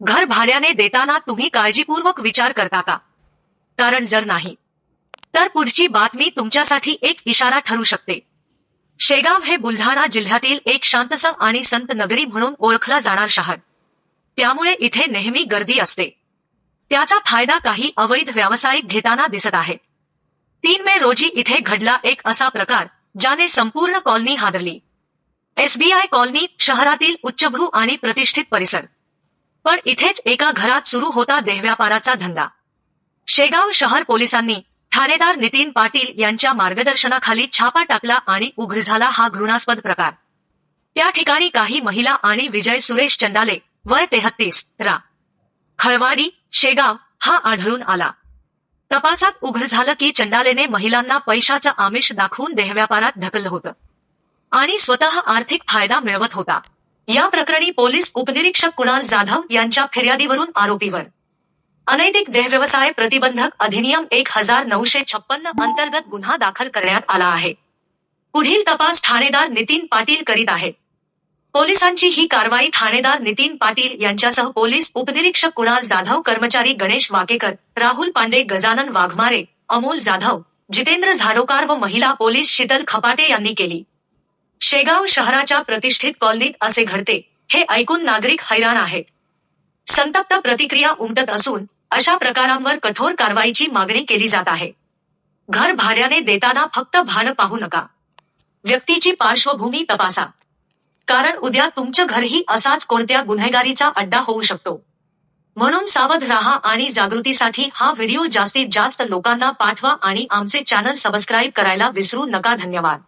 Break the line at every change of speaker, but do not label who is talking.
घर भाड्याने देताना तुम्ही काळजीपूर्वक विचार करता का? कारण जर नाही तर पुढची बातमी तुमच्यासाठी एक इशारा ठरू शकते. शेगाव हे बुलढाणा जिल्ह्यातील एक शांतसं आणि संत नगरी म्हणून ओळखला जाणार शहर. त्यामुळे इथे नेहमी गर्दी असते. त्याचा फायदा काही अवैध व्यावसायिक घेताना दिसत आहे. तीन मे रोजी इथे घडला एक असा प्रकार ज्याने संपूर्ण कॉलनी हादरली. एसबीआय कॉलनी शहरातील उच्चभ्रू आणि प्रतिष्ठित परिसर. पण इथेच एका घरात सुरू होता देहव्यापाराचा धंदा. शेगाव शहर पोलिसांनी ठाणेदार नितीन पाटील यांच्या मार्गदर्शनाखाली छापा टाकला आणि उघड झाला हा घृणास्पद प्रकार. त्या ठिकाणी काही महिला आणि विजय सुरेश चंडाले वय तेहत्तीस रा. खळवाडी शेगाव हा आढळून आला. तपासात उघड झालं की चंडालेने महिलांना पैशाचं आमिष दाखवून देहव्यापारात ढकललं होतं. आणि स्वतः आर्थिक फायदा मिळवत होता. या प्रकरणी पोलीस उपनिरीक्षक कुणाल जाधव यांच्या फिर्यादीवरून आरोपीवर. अनैतिक देहव्यवसाय प्रतिबंधक अधिनियम एक हजार नऊशे छप्पन्न अंतर्गत गुन्हा दाखल करण्यात आला आहे. पुढील तपास ठाणेदार नितीन पाटील करीत आहेत पोलिसांची ही कारवाई ठाणेदार नितीन पाटील यांच्यासह पोलीस उपनिरीक्षक कुणाल जाधव कर्मचारी गणेश वाकेकर राहुल पांडे गजानन वाघमारे अमोल जाधव जितेंद्र झाडोकार व महिला पोलीस शीतल खपाटे यांनी केली. शेगाव शहराच्या प्रतिष्ठित कॉलनीत असे घडते. हे ऐकून नागरिक हैराण आहेत. संतप्त प्रतिक्रिया उमटत असून अशा प्रकारांवर कठोर कारवाईची मागणी केली जात आहे. घर भाड्याने देताना फक्त भाडं पाहू नका. व्यक्तीची पार्श्वभूमी तपासा. कारण उद्या तुमचं घरही असाच कोणत्या गुन्हेगारीचा अड्डा होऊ शकतो. म्हणून सावध राहा आणि जागृतीसाठी हा व्हिडिओ जास्तीत जास्त लोकांना पाठवा आणि आमचे चॅनल सबस्क्राईब करायला विसरू नका. धन्यवाद.